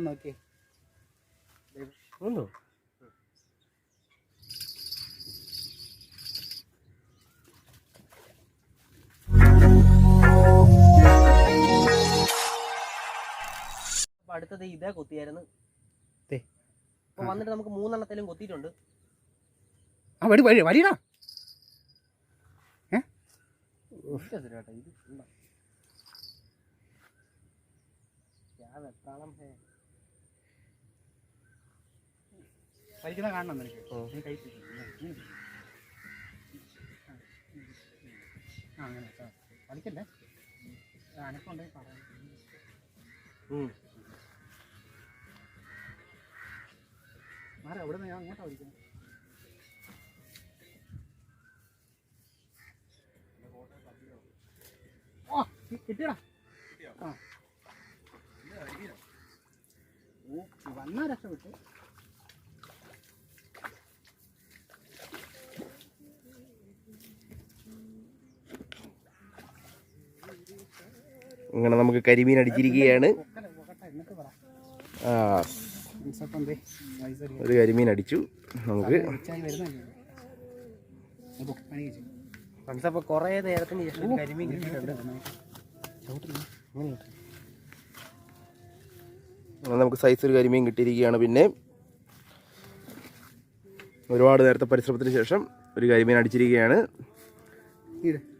നോക്കിയേ ഉണ്ടോ അപ്പൊ അടുത്തത് ഇതേ കൊത്തിയായിരുന്നു. ദേ. അപ്പൊ വന്നിട്ട് നമുക്ക് മൂന്നെണ്ണത്തിലും കൊത്തിയിട്ടുണ്ട്. ആ വടി വടിയടാ ഇല്ല സുരേട്ടാ, ഇത് ഞാൻ ക്യാ വലിക്കുന്ന കാണണം നിനക്ക്. നീ കൈ. ആ അങ്ങനെ. വലിക്കല്ലേ? അനക്കുണ്ടെങ്കിൽ പറയാം. മാറി അവിടെ നിന്ന് ഞാൻ അങ്ങോട്ടാ വലിക്കുന്നത് ഓ കിട്ടിയടാ. ആ. വന്നാ രക്ഷപ്പെട്ടു. അങ്ങനെ നമുക്ക് കരിമീൻ അടിച്ചിരിക്കുകയാണ്. ആ ഒരു കരിമീൻ അടിച്ചു. നമുക്ക് കുറേ നേരത്തിന് ശേഷം കരിമീൻ നമുക്ക് സൈസ് ഒരു കരിമീൻ കിട്ടിയിരിക്കുകയാണ് പിന്നെ. ഒരുപാട് നേരത്തെ പരിശ്രമത്തിന് ശേഷം ഒരു കരിമീൻ അടിച്ചിരിക്കുകയാണ്. ഈട്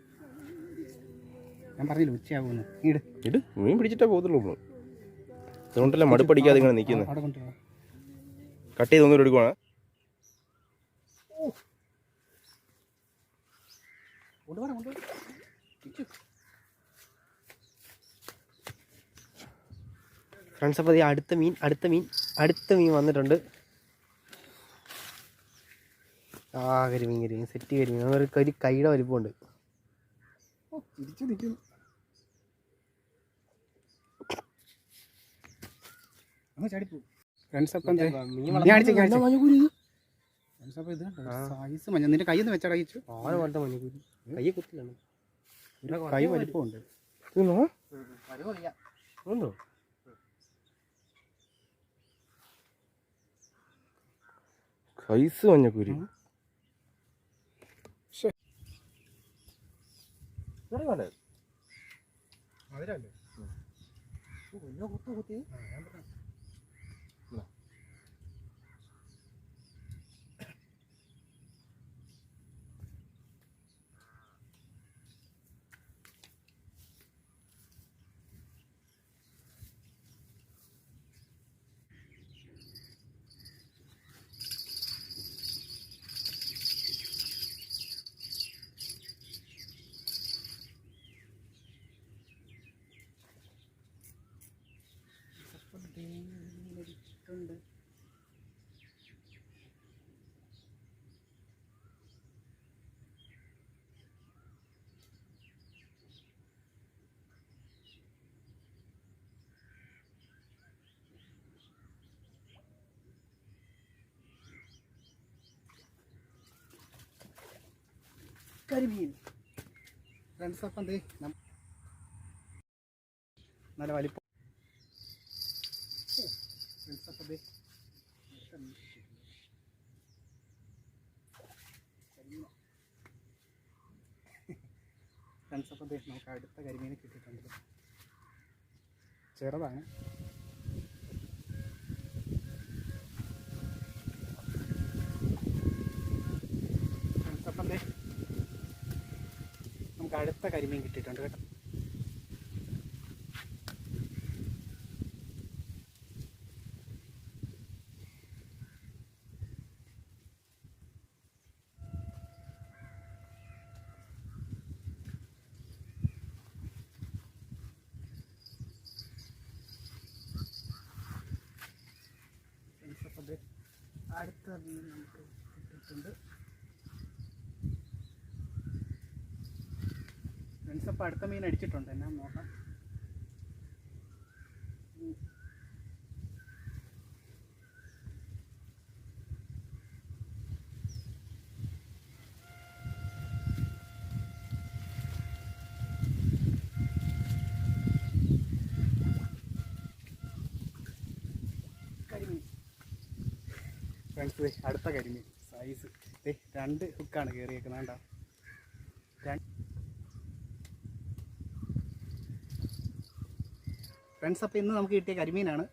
ഞാൻ പറഞ്ഞില്ല ഉച്ചയാകുമെന്ന് ഇട്. ഇട്. മീൻ പിടിച്ചിട്ടേ പോകത്തുള്ളൂ നമ്മൾ അതുകൊണ്ടല്ലേ മടുപ്പടിക്കാതെ ഇങ്ങനെ നിൽക്കുന്നത് കട്ട് ചെയ്ത് ഒന്നും എടുക്കുവാണ്. ഫ്രണ്ട്സ് അപ്പോൾ അടുത്ത മീൻ അടുത്ത മീൻ അടുത്ത മീൻ വന്നിട്ടുണ്ട്. ആ കരിമീൻ കരിമീൻ സെറ്റ് കരിമീൻ ഒരു കൈയുടെ വലിപ്പമുണ്ട്. ഓ തിരിച്ചു നിൽക്കുന്നു. അങ്ങ് ചാടിപ്പോ ഫ്രണ്ട്സ് അപ്പം ഞാൻ അടിച്ചു ഫ്രണ്ട്സ് അപ്പം ഇത് സൈസ് മഞ്ഞ. നിന്റെ കയ്യിൽ ഒന്ന് വെച്ചടയിച്ചു കയ്യെ കുത്തിലാണ് കൈ വലിപ്പമുണ്ട്. ഉണ്ടോ സൈസ് മഞ്ഞക്കൂരി അതിലല്ലേ കുത്തു കുത്തി കരിമീൻ. ഫ്രണ്ട്സ് അപ്പം എന്തേ നല്ല വലിപ്പം. ഫ്രണ്ട്സ് അപ്പം എന്തേ ഫ്രണ്ട്സ് നമുക്ക് അടുത്ത കരിമീനെ കിട്ടിയിട്ടുണ്ട്. ചെറുതാണ്. ഫ്രണ്ട്സ് അപ്പം അടുത്ത കരിമീൻ കിട്ടിയിട്ടുണ്ട് കേട്ടോ. അടുത്ത മീൻ നമുക്ക് കിട്ടിയിട്ടുണ്ട്. അപ്പോൾ അടുത്ത മീൻ അടിച്ചിട്ടുണ്ട് എന്നാ നോക്കാം. ഫ്രണ്ട്സ് അടുത്ത കരിമീൻ. സൈസ് രണ്ട് ഹുക്കാണ് കയറിയേക്കുന്നത് കണ്ടോ? ഫ്രണ്ട്സ് അപ്പോൾ ഇന്ന് നമുക്ക് കിട്ടിയ കരിമീനാണ്.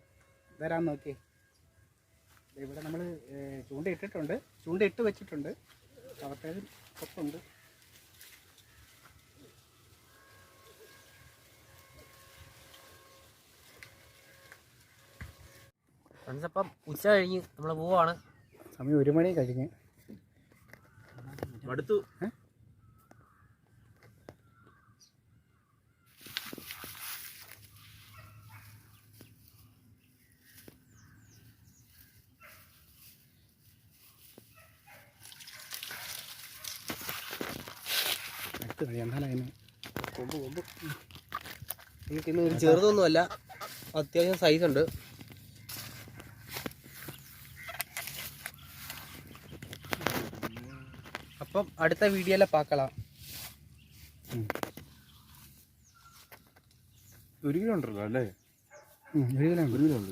വരാൻ നോക്കിയേ? ഇവിടെ നമ്മൾ ചൂണ്ട ഇട്ടിട്ടുണ്ട്. ചൂണ്ട ഇട്ട് വെച്ചിട്ടുണ്ട്. അവർക്കേത് കൊത്തുണ്ട് ഫ്രണ്ട്സ് അപ്പം ഉച്ച കഴിഞ്ഞ് നമ്മൾ പോവാണ്. സമയം ഒരു മണി കഴിഞ്ഞ്. മടുത്തു. അടുത്ത് കഴിയാം എന്നാലും അതിന് കൊമ്പ് കൊമ്പ്. നിങ്ങൾക്ക് ഒരു ചെറുതൊന്നുമല്ല. അത്യാവശ്യം സൈസ് ഉണ്ട്. അപ്പം അടുത്ത വീഡിയോയിലെ പാക്കളാം ഒരു കിലോ ഉണ്ടല്ലോ അല്ലേ? ഒരു കിലോ ഒരു കിലോ ഉണ്ട്.